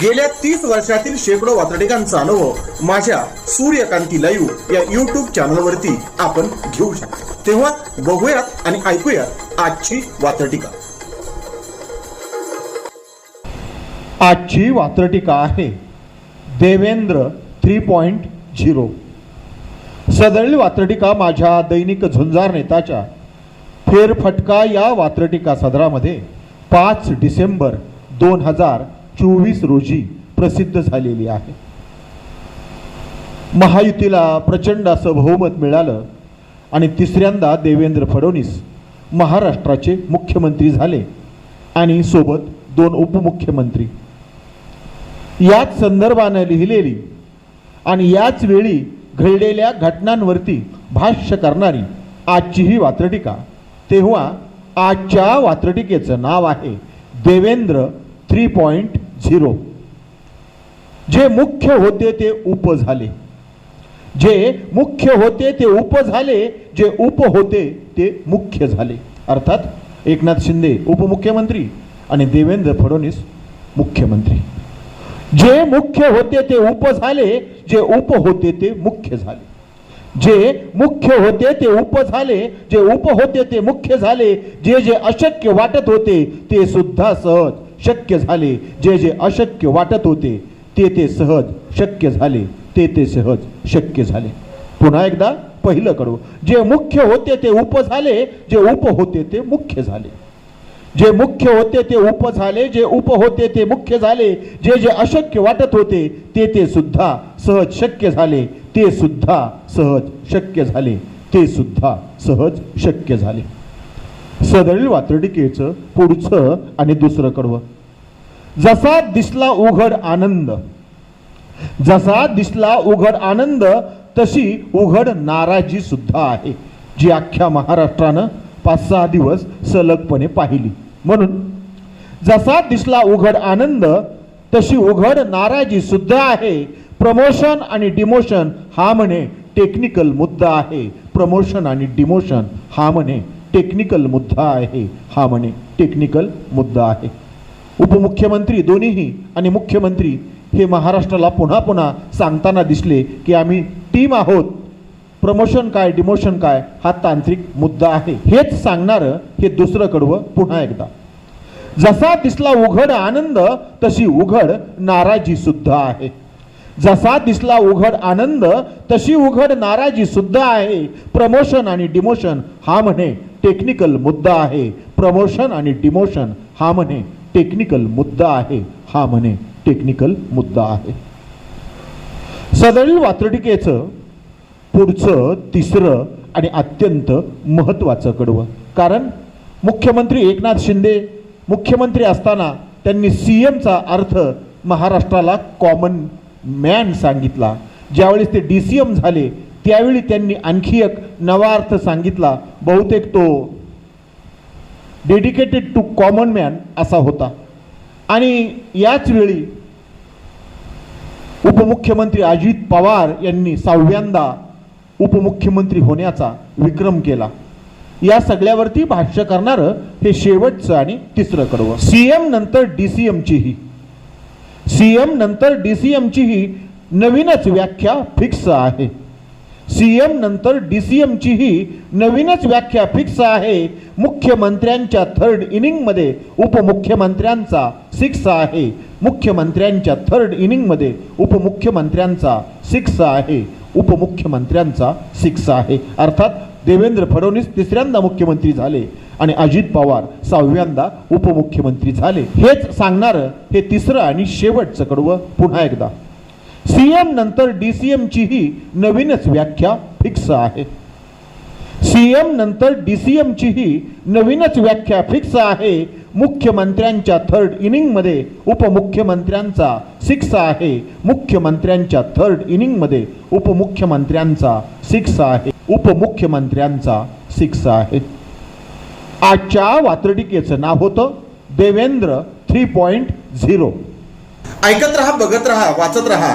गेल्या तीस वर्षातील शेकडो वातडिकांचा अनुभव माझ्या सूर्यकांती लाईव्ह या युट्यूब चॅनलवरती आपण घेऊ शकतो. तेव्हा बघूयात आणि ऐकूयात आजची वातडिका आजची वात्रटिका आहे देवेंद्र थ्री पॉईंट झिरो. सदरील वात्रटिका माझ्या दैनिक झुंजार नेताच्या फेरफटका या वात्रटिका सदरामध्ये पाच डिसेंबर दोन हजार चोवीस रोजी प्रसिद्ध झालेली आहे. महायुतीला प्रचंड असं बहुमत मिळालं आणि तिसऱ्यांदा देवेंद्र फडणवीस महाराष्ट्राचे मुख्यमंत्री झाले आणि सोबत दोन उपमुख्यमंत्री. याच संदर्भानं लिहिलेली आणि याच वेळी घडलेल्या घटनांवरती भाष्य करणारी आजची ही वात्रटिका तेव्हा आजच्या वात्रटिकेचं नाव आहे देवेंद्र थ्री पॉईंट झिरो. जे मुख्य होते ते उप झाले. जे मुख्य होते ते उप झाले जे उप होते ते मुख्य झाले. अर्थात एकनाथ शिंदे उपमुख्यमंत्री आणि देवेंद्र फडणवीस मुख्यमंत्री. जे मुख्य होते ते उप झाले जे उप होते ते मुख्य झाले. जे मुख्य होते ते उप झाले जे उप होते ते मुख्य झाले जे जे अशक्य वाटत होते ते सुद्धा सहज शक्य झाले. जे जे अशक्य वाटत होते ते ते सहज शक्य झाले. ते ते सहज शक्य झाले. पुन्हा एकदा पहिलं कडू. जे मुख्य होते ते उप झाले. जे उप होते ते मुख्य झाले. जे मुख्य होते ते उप झाले. जे उप होते ते मुख्य झाले. जे जे अशक्य वाटत होते ते ते सुद्धा सहज शक्य झाले. ते सुद्धा सहज शक्य झाले. ते सुद्धा सहज शक्य झाले. सदरील वात्रटिकेचं पुढचं आणि दुसरं कडवं. जसा दिसला उघड आनंद जसा दिसला उघड आनंद तशी उघड नाराजी सुद्धा आहे जी अख्ख्या महाराष्ट्रानं पाच सहा दिवस सलगपणे पाहिली. म्हणून जसा दिसला उघड आनंद तशी उघड नाराजी सुद्धा आहे. प्रमोशन आणि डिमोशन हा म्हणे टेक्निकल मुद्दा आहे. प्रमोशन आणि डिमोशन हा म्हणे टेक्निकल मुद्दा आहे. हा म्हणे टेक्निकल मुद्दा आहे. उपमुख्यमंत्री दोन्हीही आणि मुख्यमंत्री हे महाराष्ट्राला पुन्हा पुन्हा सांगताना दिसले की आम्ही टीम आहोत. प्रमोशन काय डिमोशन काय हा तांत्रिक मुद्दा आहे. हेच सांगणारं हे दुसरं कडवं पुन्हा एकदा. जसा दिसला उघड आनंद तशी उघड नाराजी सुद्धा आहे. जसा दिसला उघड आनंद तशी उघड नाराजी सुद्धा आहे. प्रमोशन आणि डिमोशन हा म्हणे टेक्निकल मुद्दा आहे. प्रमोशन आणि डिमोशन हा म्हणे टेक्निकल मुद्दा आहे. हा म्हणे टेक्निकल मुद्दा आहे. सदळील वात्रटिकेचं पुढचं तिसरं आणि अत्यंत महत्त्वाचं कडवं. कारण मुख्यमंत्री एकनाथ शिंदे मुख्यमंत्री असताना त्यांनी सी एमचा अर्थ महाराष्ट्राला कॉमन मॅन सांगितला. ज्यावेळेस ते डी सी एम झाले त्यावेळी त्यांनी आणखी एक नवा अर्थ सांगितला. बहुतेक तो डेडिकेटेड टू कॉमन मॅन असा होता. आणि याच वेळी उपमुख्यमंत्री अजित पवार यांनी सहाव्यांदा उपमुख्यमंत्री होण्याचा विक्रम केला. या सगळ्यावरती भाष्य करणारं हे शेवटचं आणि तिसरं कडवं. सीएम नंतर डीसीएमचीही. सीएम नंतर डीसीएमचीही नवीनच व्याख्या फिक्स आहे. सीएम नंतर डीसीएमचीही नवीनच व्याख्या फिक्स आहे. मुख्यमंत्र्यांच्या थर्ड इनिंगमध्ये उपमुख्यमंत्र्यांचा सिक्स आहे. मुख्यमंत्र्यांच्या थर्ड इनिंगमध्ये उपमुख्यमंत्र्यांचा सिक्स आहे. उपमुख्यमंत्र्यांचा सिक्स आहे. अर्थात देवेंद्र फडणवीस तिसऱ्यांदा मुख्यमंत्री झाले आणि अजित पवार सहाव्यांदा उपमुख्यमंत्री झाले. हेच सांगणारं हे तिसरं आणि शेवटचं कडवं पुन्हा एकदा. सीएम नंतर डीसीएमचीही नवीनच व्याख्या फिक्स आहे. सीएम नंतर डीसीएमचीही नवीनच व्याख्या फिक्स आहे. मुख्यमंत्र्यांच्या थर्ड इनिंगमध्ये उपमुख्यमंत्र्यांचा सिक्स आहे. मुख्यमंत्र्यांच्या थर्ड इनिंगमध्ये उपमुख्यमंत्र्यांचा सिक्स आहे. उपमुख्यमंत्र्यांचा सिक्स आहे. आजच्या वात्रटिकेचं नाव होतं देवेंद्र थ्री पॉईंट झिरो ऐकत रहा बघत रहा वाचत रहा.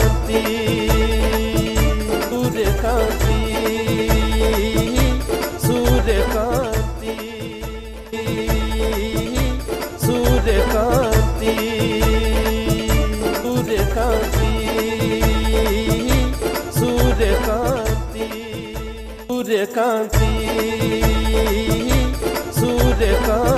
Sudekanti Sudekanti